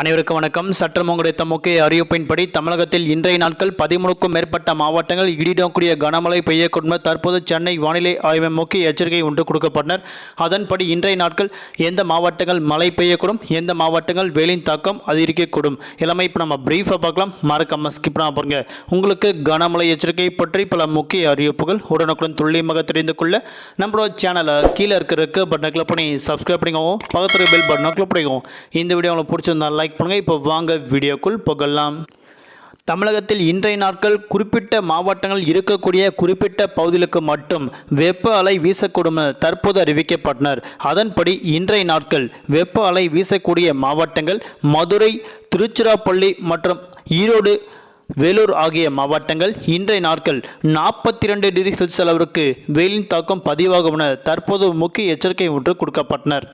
அனைவருக்கும் வணக்கம். சற்றம் கிடைத்த முக்கிய அறிவிப்பின்படி தமிழகத்தில் இன்றைய நாட்கள் பதிமூணுக்கும் மேற்பட்ட மாவட்டங்கள் இடிடக்கூடிய கனமழை பெய்யக்கூடும் தற்போது சென்னை வானிலை ஆய்வு முக்கிய எச்சரிக்கை ஒன்று கொடுக்கப்பட்டனர். அதன்படி இன்றைய நாட்கள் எந்த மாவட்டங்கள் மழை பெய்யக்கூடும் எந்த மாவட்டங்கள் வெயிலின் தாக்கம் அதிகரிக்கக்கூடும். எல்லாமே இப்போ நம்ம பிரீஃபாக பார்க்கலாம். மறக்காம ஸ்கிப் பண்ண பாருங்க. உங்களுக்கு கனமழை எச்சரிக்கை பற்றி பல முக்கிய அறிவிப்புகள் உடனுக்குடன் துல்லியமாக தெரிந்து கொள்ள நம்மளோட சேனலை கீழே இருக்கிற பட்டனை கிளிக் பண்ணி சப்ஸ்கிரைப் பண்ணிக்கோங்க. பக்கத்தில் பெல் பட்டனை கிளிக் பண்ணிக்கோங்க. இந்த வீடியோ உங்களுக்கு பிடிச்சிருந்தா லைக் பண்ணுங்கள் இப்போ வாங்க வீடியோக்குள் போகலாம். தமிழகத்தில் இன்றைய நாட்கள் குறிப்பிட்ட மாவட்டங்கள் இருக்கக்கூடிய குறிப்பிட்ட பகுதிகளுக்கு மட்டும் வெப்ப அலை வீசக்கூடும் என தற்போது அறிவிக்கப்பட்டனர். அதன்படி இன்றைய நாட்கள் வெப்ப அலை வீசக்கூடிய மாவட்டங்கள் மதுரை திருச்சிராப்பள்ளி மற்றும் ஈரோடு வேலூர் ஆகிய மாவட்டங்கள் இன்றைய நாட்கள் நாற்பத்தி ரெண்டு டிகிரி செல்சியஸ் அளவிற்கு வெயிலின் தாக்கம் பதிவாகும் என தற்போது முக்கிய எச்சரிக்கை ஒன்று கொடுக்கப்பட்டனர்.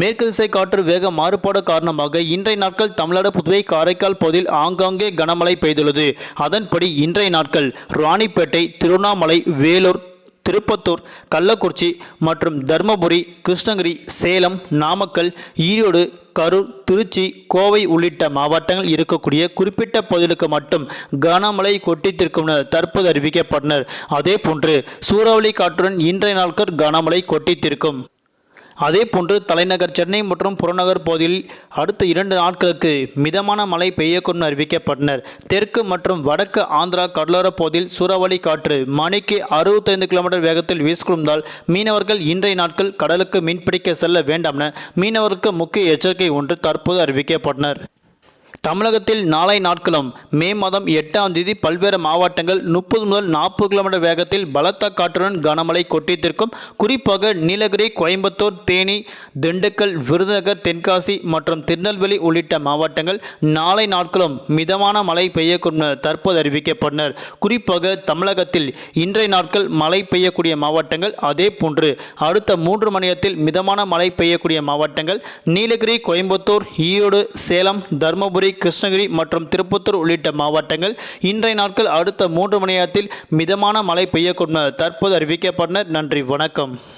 மேற்கு திசை காற்று வேக மாறுபாடு காரணமாக இன்றைய நாட்கள் தமிழ்நாடு புதுவை காரைக்கால் பகுதியில் ஆங்காங்கே கனமழை பெய்துள்ளது. அதன்படி இன்றைய நாட்கள் ராணிப்பேட்டை திருவண்ணாமலை வேலூர் திருப்பத்தூர் கள்ளக்குறிச்சி மற்றும் தருமபுரி கிருஷ்ணகிரி சேலம் நாமக்கல் ஈரோடு கரூர் திருச்சி கோவை உள்ளிட்ட மாவட்டங்கள் இருக்கக்கூடிய குறிப்பிட்ட பகுதிகளுக்கு மட்டும் கனமழை கொட்டித்திருக்கும் என தற்போது அறிவிக்கப்பட்டனர். அதே போன்று சூறாவளி காற்றுடன் இன்றைய நாட்கள் கனமழை கொட்டித்திருக்கும். அதே போன்று தலைநகர் சென்னை மற்றும் புறநகர் பகுதியில் அடுத்த இரண்டு நாட்களுக்கு மிதமான மழை பெய்யக்கூடும் அறிவிக்கப்பட்டனர். தெற்கு மற்றும் வடக்கு ஆந்திரா கடலோர பகுதியில் சூறாவளி காற்று மணிக்கு அறுபத்தைந்து கிலோமீட்டர் வேகத்தில் வீசிக்கொண்டால் மீனவர்கள் இன்றைய நாட்கள் கடலுக்கு மீன்பிடிக்க செல்ல வேண்டாம் என மீனவருக்கு முக்கிய எச்சரிக்கை ஒன்று தற்போது அறிவிக்கப்பட்டனர். தமிழகத்தில் நாளை நாட்களும் மே மாதம் எட்டாம் தேதி பல்வேறு மாவட்டங்கள் முப்பது முதல் நாற்பது கிலோமீட்டர் வேகத்தில் பலத்த காற்றுடன் கனமழை கொட்டித்திருக்கும். குறிப்பாக நீலகிரி கோயம்புத்தூர் தேனி திண்டுக்கல் விருதுநகர் தென்காசி மற்றும் திருநெல்வேலி உள்ளிட்ட மாவட்டங்கள் நாளை நாட்களும் மிதமான மழை பெய்யக்கூடும் என தற்போது அறிவிக்கப்பட்டனர். குறிப்பாக தமிழகத்தில் இன்றைய நாட்கள் மழை பெய்யக்கூடிய மாவட்டங்கள் அதே போன்று அடுத்த மூன்று மணி நேரத்தில் மிதமான மழை பெய்யக்கூடிய மாவட்டங்கள் நீலகிரி கோயம்புத்தூர் ஈரோடு சேலம் தருமபுரி கிருஷ்ணகிரி மற்றும் திருப்பத்தூர் உள்ளிட்ட மாவட்டங்கள் இன்றைய நாட்கள் அடுத்த மூன்று மணி நேரத்தில் மிதமான மழை பெய்யக்கூடும் தற்போது அறிவிக்கப்பட்டனர். நன்றி வணக்கம்.